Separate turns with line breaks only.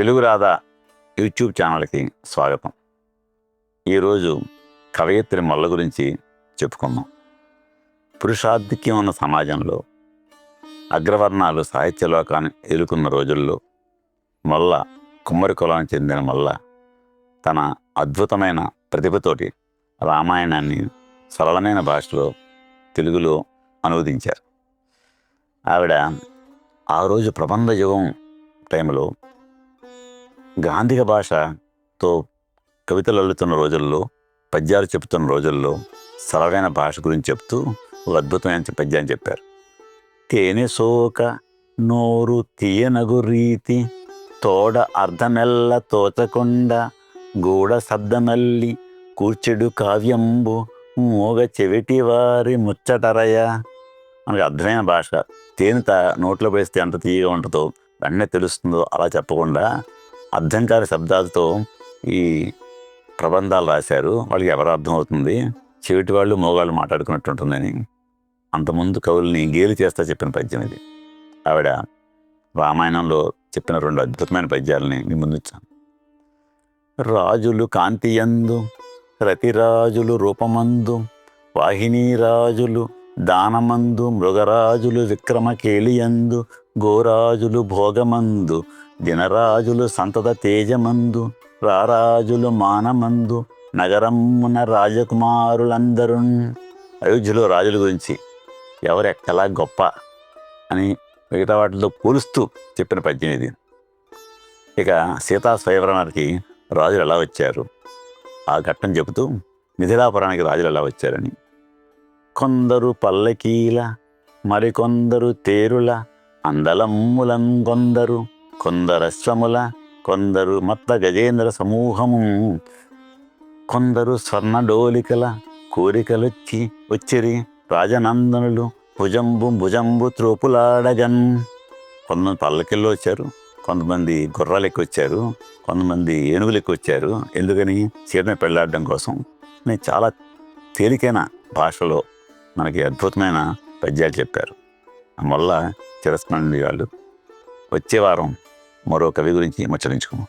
Telugu Radha YouTube ఛానల్కి స్వాగతం. ఈరోజు కవయిత్రి మొల్ల గురించి చెప్పుకుందాం. పురుషాధిక్యం ఉన్న సమాజంలో అగ్రవర్ణాలు సాహిత్య లోకాన్ని ఎదుర్కొన్న రోజుల్లో మొల్ల కుమ్మరి కులానికి చెందిన మొల్ల తన అద్భుతమైన ప్రతిభతోటి రామాయణాన్ని సరళమైన భాషలో తెలుగులో అనువదించారు. ఆవిడ ఆ రోజు ప్రబంధ యుగం టైంలో గాంధిక భాషతో కవితలు అల్లుతున్న రోజుల్లో పద్యాలు చెప్తున్న రోజుల్లో సరళమైన భాష గురించి చెప్తూ ఒక అద్భుతమైన పద్యాన్ని చెప్పారు. తేనె సోక నోరు తీయనగు రీతి తోడ అర్ధమెల్ల తోచకొండ గూడ శబ్దమల్లి కూర్చెడు కావ్యంబు మోగ చెవిటి వారి ముచ్చటరయ. మనకి అర్థమైన భాష. తేనె తా నోట్లో వేస్తే ఎంత తీయగా ఉంటుందో వెంటనే తెలుస్తుందో అలా చెప్పకుండా అర్థం కాని శబ్దాలతో ఈ ప్రబంధాలు రాశారు. వాళ్ళకి ఎవరు అర్థం అవుతుంది? చెవిటి వాళ్ళు మోగాళ్ళు మాట్లాడుకున్నట్టు ఉంటుందని. అంతకుముందు కవుల్ని గేలి చేస్తా చెప్పిన పద్యం ఇది. ఆవిడ రామాయణంలో చెప్పిన రెండు అద్భుతమైన పద్యాలని మీ ముందుచ్చాను రాజులు కాంతియందు రతిరాజులు రూపమందు వాహినీ రాజులు దానమందు మృగరాజులు విక్రమకేళియందు గోరాజులు భోగమందు దినరాజులు సంతత తేజమందు రారాజులు మానమందు నగరమున రాజకుమారులందరూ అయోధ్యలో రాజుల గురించి ఎవరు ఎక్కలా గొప్ప అని మిగతా వాటితో పోలుస్తూ చెప్పిన పద్యం ఇది. ఇక సీతా స్వయంవరానికి రాజులు ఎలా వచ్చారు? ఆ ఘట్టం చెబుతూ మిథిలాపురానికి రాజులు ఎలా వచ్చారని. కొందరు పల్లకీల మరికొందరు తేరుల అందలమ్ములం కొందరు కొందరశ్వముల కొందరు మత్త గజేంద్ర సమూహము. కొందరు స్వర్ణడోలికల కోరికలొచ్చి వచ్చిరి రాజనందనులు భుజంబు భుజంబు త్రోపులాడగన్. కొంతమంది పల్లకిల్లో వచ్చారు కొంతమంది గుర్రాలు వచ్చారు కొంతమంది ఏనుగులు వచ్చారు ఎందుకని? సీతని పెళ్ళాడడం కోసం. నేను చాలా తేలికైన భాషలో మనకి అద్భుతమైన పద్యాలు చెప్పారు. అందువల్ల చిరస్మరణి వాళ్ళు వచ్చే వారం మరో కవి గురించి ముచ్చరించుకుందాం.